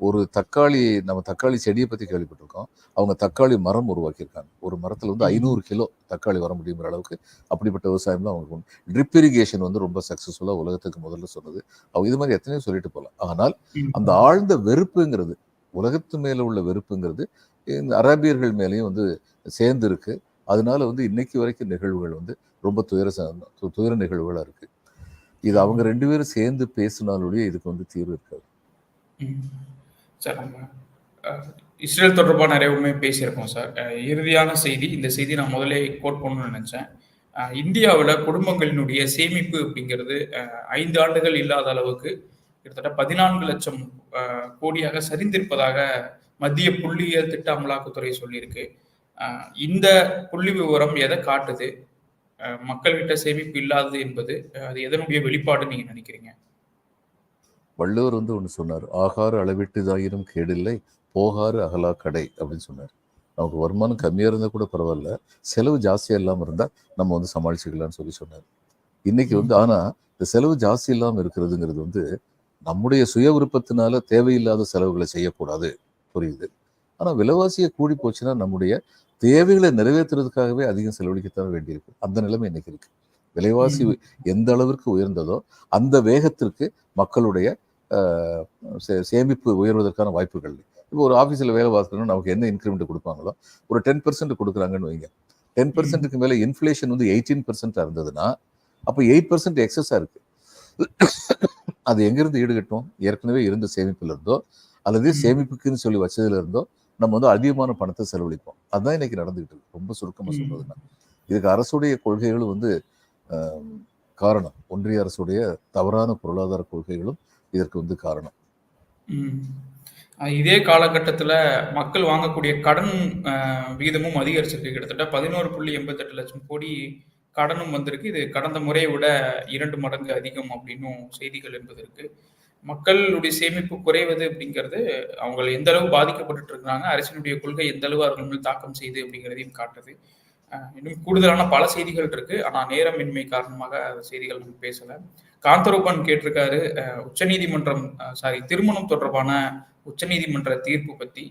S3: ஒரு தக்காளி நம்ம தக்காளி செடியை பத்தி கேள்விப்பட்டிருக்கோம். அவங்க தக்காளி மரம் உருவாக்கியிருக்காங்க. ஒரு மரத்துல வந்து. ஐநூறு கிலோ தக்காளி வர முடியுங்கிற அளவுக்கு அப்படிப்பட்ட விவசாயம் தான் அவங்களுக்கு ட்ரிப் இரிகேஷன் வந்து ரொம்ப சக்சஸ்ஃபுல்லா உலகத்துக்கு முதல்ல சொன்னது. அவங்க இது மாதிரி எத்தனையோ சொல்லிட்டு போகலாம் ஆனால். அந்த ஆழ்ந்த வெறுப்புங்கிறது உலகத்து மேல உள்ள வெறுப்புங்கிறது இந்த அரேபியர்கள் மேலேயும் வந்து சேர்ந்து இருக்கு அதனால வந்து இன்னைக்கு வரைக்கும் நிகழ்வுகள் வந்து ரொம்ப துயர துயர நிகழ்வுகளா இருக்கு. இது அவங்க ரெண்டு பேரும் சேர்ந்து பேசினாலுடைய இதுக்கு வந்து தீர்வு இருக்காது.
S2: சார் நம்ம இஸ்ரேல் தொடர்பாக நிறையவுமே பேசியிருக்கோம் சார். இறுதியான செய்தி இந்த செய்தி நான் முதலே கோட் பண்ணணும்னு நினச்சேன். இந்தியாவில் குடும்பங்களினுடைய சேமிப்பு அப்படிங்கிறது ஐந்து ஆண்டுகள் இல்லாத அளவுக்கு கிட்டத்தட்ட பதினான்கு லட்சம் கோடியாக சரிந்திருப்பதாக மத்திய புள்ளியியல் திட்ட அமலாக்கத்துறை சொல்லியிருக்கு. இந்த புள்ளி விவரம் எதை காட்டுது? மக்கள்கிட்ட சேமிப்பு இல்லாதது என்பது அது எதனுடைய வெளிப்பாடு நீங்க நினைக்கிறீங்க?
S3: வள்ளுவர் வந்து ஒன்று சொன்னார் ஆகாறு அளவிட்டுதாயினும் கேடில்லை போகாறு அகலா கடை அப்படின்னு சொன்னார். நமக்கு வருமானம் கம்மியாக இருந்தால் கூட பரவாயில்ல செலவு ஜாஸ்தியாக இல்லாமல் இருந்தால் நம்ம வந்து சமாளிச்சுக்கலாம்னு சொல்லி சொன்னார். இன்னைக்கு வந்து ஆனால் இந்த செலவு ஜாஸ்தி இல்லாமல் இருக்கிறதுங்கிறது வந்து நம்முடைய சுய விருப்பத்தினால தேவையில்லாத செலவுகளை செய்யக்கூடாது. புரியுது? ஆனால் விலைவாசியை கூடி போச்சுன்னா நம்முடைய தேவைகளை நிறைவேற்றுறதுக்காகவே அதிகம் செலவழிக்கத்தான் வேண்டியிருக்கு அந்த நிலைமை இன்னைக்கு இருக்கு விலைவாசி. எந்த அளவிற்கு உயர்ந்ததோ அந்த வேகத்திற்கு மக்களுடைய சேமிப்பு உயர்வதற்கான வாய்ப்புகள் இல்லை. இப்போ ஒரு ஆஃபீஸில் வேலை பார்க்கணும் நமக்கு என்ன இன்க்ரிமெண்ட் கொடுப்பாங்களோ ஒரு டென் பர்சன்ட் கொடுக்குறாங்கன்னு வைங்க டென் பர்சன்ட்டுக்கு மேலே இன்ஃப்ளேஷன் வந்து எயிட்டீன் பர்சன்ட்டாக இருந்ததுன்னா அப்போ எயிட் பர்சன்ட் எக்ஸஸாக இருக்கு அது எங்கிருந்து ஈடுகட்டும் ஏற்கனவே இருந்த சேமிப்புல இருந்தோ அல்லது. சேமிப்புக்குன்னு சொல்லி வச்சதுல இருந்தோ நம்ம வந்து அதிகமான பணத்தை செலவழிப்போம். அதுதான் இன்னைக்கு நடந்துகிட்டு இருக்கு. ரொம்ப சுருக்கமா
S2: ம்.
S3: சொல்றதுன்னா. இதுக்கு அரசுடைய கொள்கைகளும் வந்து காரணம். ஒன்றிய அரசுடைய தவறான பொருளாதார கொள்கைகளும் இதற்கு வந்து காரணம்.
S2: இதே காலகட்டத்தில் மக்கள் வாங்கக்கூடிய கடன் விகிதமும் அதிகரிச்சிருக்கு. கிட்டத்தட்ட பதினோரு புள்ளி எண்பத்தெட்டு லட்சம் கோடி கடனும் வந்திருக்கு. இது கடந்த முறையை விட இரண்டு மடங்கு அதிகம் அப்படின்னும் செய்திகள் என்பது இருக்கு. மக்களுடைய சேமிப்பு குறைவது அப்படிங்கிறது அவங்க எந்த அளவு பாதிக்கப்பட்டு இருக்காங்க அரசினுடைய கொள்கை எந்த அளவு அவர்கள் மேல் தாக்கம் செய்யுது அப்படிங்கிறதையும் காட்டுது. இன்னும் கூடுதலான பல செய்திகள் இருக்கு. ஆனா நேரமின்மை காரணமாக அந்த செய்திகள் நம்ம பேசல. காந்தரூபன் கேட்டிருக்காரு உச்சநீதிமன்றம் சாரி திருமணம் தொடர்பான உச்சநீதிமன்ற தீர்ப்பு பத்தி.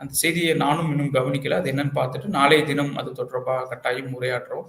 S2: அந்த செய்தியை நானும் இன்னும் கவனிக்கல. அது என்னன்னு பார்த்துட்டு நாளைய தினம் அது தொடர்பாக கட்டாயம் உரையாற்றுறோம்